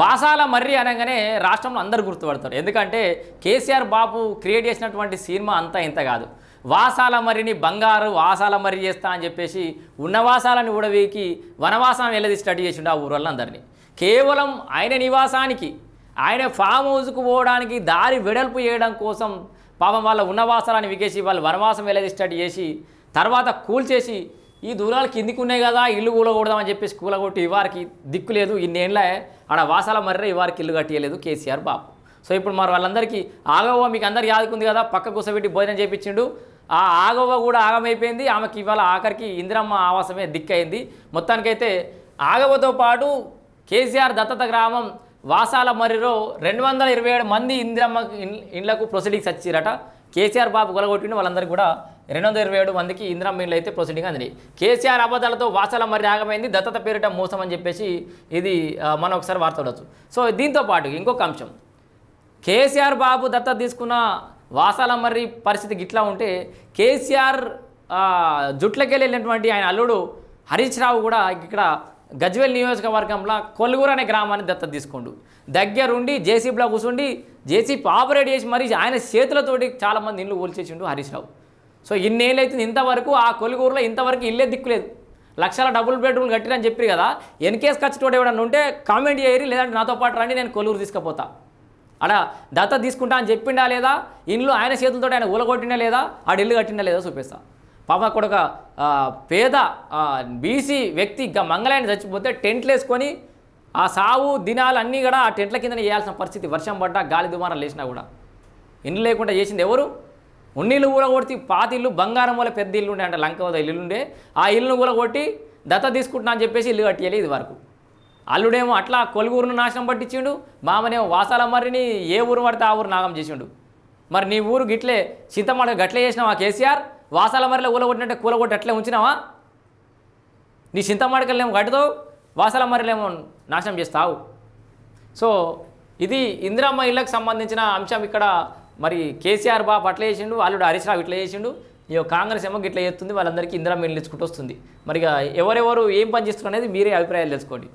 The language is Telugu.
వాసాల మర్రి అనగానే రాష్ట్రంలో అందరు గుర్తుపడతారు. ఎందుకంటే కేసీఆర్ బాబు క్రియేట్ చేసినటువంటి సినిమా అంతా ఇంత కాదు. వాసాల మర్రిని బంగారు వాసాల మర్రి చేస్తా అని చెప్పేసి ఉన్న వాసాలను ఊడవీకి వనవాసం వెళ్ళది స్టడీ చేసిండు ఆ ఊరోళ్ళందరినీ. కేవలం ఆయన నివాసానికి ఆయన ఫామ్ హౌస్కు పోవడానికి దారి వెడల్పు చేయడం కోసం పాపం వాళ్ళ ఉన్నవాసాలను వికేసి వాళ్ళు వనవాసం వెళ్ళేది స్టడీ చేసి తర్వాత కూల్చేసి ఈ దూరాలు కిందికి ఉన్నాయి కదా ఇల్లు కూలగొడదామని చెప్పేసి కూలగొట్టి ఇవారికి దిక్కు లేదు. ఇన్నేళ్ళే ఆడ వాసాల మర్రే ఇవారికి ఇల్లు కట్టియలేదు కేసీఆర్ బాబు. సో ఇప్పుడు మరి వాళ్ళందరికీ ఆగవ్వ మీకు అందరికి యాదుకుంది కదా పక్క కూసబెట్టి భోజనం చేయించిండు ఆ ఆగవ్వ కూడా ఆగమైపోయింది. ఆమెకి ఇవాళ ఆఖరికి ఇందిరమ్మ ఆవాసమే దిక్కయింది మొత్తానికైతే ఆగవ్వతో పాటు కేసీఆర్ దత్తత గ్రామం వాసాల మర్రిలో రెండు వందల ఇరవై ఏడు మంది ఇందిరమ్మ ఇండ్లకు ప్రొసీడింగ్స్ వచ్చిరట కేసీఆర్ బాబు గొలగొట్టిన వాళ్ళందరికీ కూడా రెండు వందల ఇరవై ఏడు మందికి ఇందిరా ఇండ్లు అయితే ప్రొసీడింగ్ అందినాయి కేసీఆర్ అబద్ధాలతో వాసాల మరి ఆగమైంది దత్తత పేరిట మోసం అని చెప్పేసి ఇది మనం ఒకసారి వార్త చూడవచ్చు సో దీంతో పాటు ఇంకొక అంశం. కేసీఆర్ బాబు దత్తత తీసుకున్న వాసాల మర్రి పరిస్థితి గిట్లా ఉంటే కేసీఆర్ జుట్లకెళ్ళినటువంటి జుట్లకెళ్ళి వెళ్ళినటువంటి ఆయన అల్లుడు హరీష్ రావు కూడా ఇక్కడ గజ్వేల్ నియోజకవర్గంలో కొలుగురు అనే గ్రామాన్ని దత్తత తీసుకుండు. దగ్గరుండి జేసీబీలో కూర్చుండి జేసీబీ ఆపరేట్ చేసి మరి ఆయన చేతులతోటి చాలామంది ఇల్లు కూల్చేసిండు హరీష్ రావు. సో ఇన్నేళ్ళు అవుతుంది ఇంతవరకు ఆ కొలిగూరులో ఇంతవరకు ఇల్లే దిక్కులేదు లక్షల డబుల్ బెడ్రూమ్లు కట్టిరని చెప్పి కదా ఎన్కేస్ ఖర్చుతోటి ఎవడన్నా ఉంటే కామెంట్ చేయరు లేదంటే నాతో పాటు రండి నేను కొలుగురు తీసుకుపోతా. అడ దత్త తీసుకుంటా అని చెప్పిండా లేదా? ఇల్లు ఆయన చేతులతో ఆయన ఊలగొట్టినా లేదా? ఆడ ఇల్లు కట్టిండా లేదా చూపిస్తా. పాప అక్కడ ఒక పేద బీసీ వ్యక్తి ఇంకా మంగళాయన చచ్చిపోతే టెంట్లు వేసుకొని ఆ సావు దినాలు అన్నీ కూడా ఆ టెంట్ల కింద చేయాల్సిన పరిస్థితి వర్షం పడ్డా గాలి దుమారం లేచినా కూడా. ఇల్లు లేకుండా చేసింది ఎవరు? ఉన్నీళ్ళు ఊరగొట్టి పాత ఇల్లు బంగారం వల్ల పెద్ద ఇల్లు ఉండే అంటే లంక వద్ద ఇల్లు ఉండే ఆ ఇల్లును ఊరగొట్టి దత్త తీసుకుంటున్నా అని చెప్పేసి ఇల్లు కట్టియాలి ఇది వరకు అల్లుడేమో అట్లా కొలుగురును నాశనం పట్టించిండు మామనేమో వాసాల మర్రిని ఏ ఊరు పడితే ఆ ఊరు నాగం చేసిండు. మరి నీ ఊరు గిట్లే చింతమాట గట్లే చేసినావా కేసీఆర్? వాసాల మర్రిలో ఊలగొట్టినట్టే కూలగొట్టి అట్లే ఉంచినావా? నీ చింతమాడకల్లేమో కట్టుతావు వాసాల మర్రిలేమో నాశనం చేస్తావు. సో ఇది ఇందిరామ్మ ఇళ్ళకు సంబంధించిన అంశం ఇక్కడ మరి కేసీఆర్ బాబు అట్లా చేసిండు అల్లుడు హరీష్ రావు ఇట్లా చేసిండు ఇక కాంగ్రెస్ ఏమో ఇట్లా చేస్తుంది వాళ్ళందరికీ ఇందిరా ఇల్లు ఇచ్చుకుంటూ వస్తుంది. మరి ఎవరెవరు ఏం పని చేస్తున్నారు అనేది మీరే అభిప్రాయాలు తెలుసుకోండి.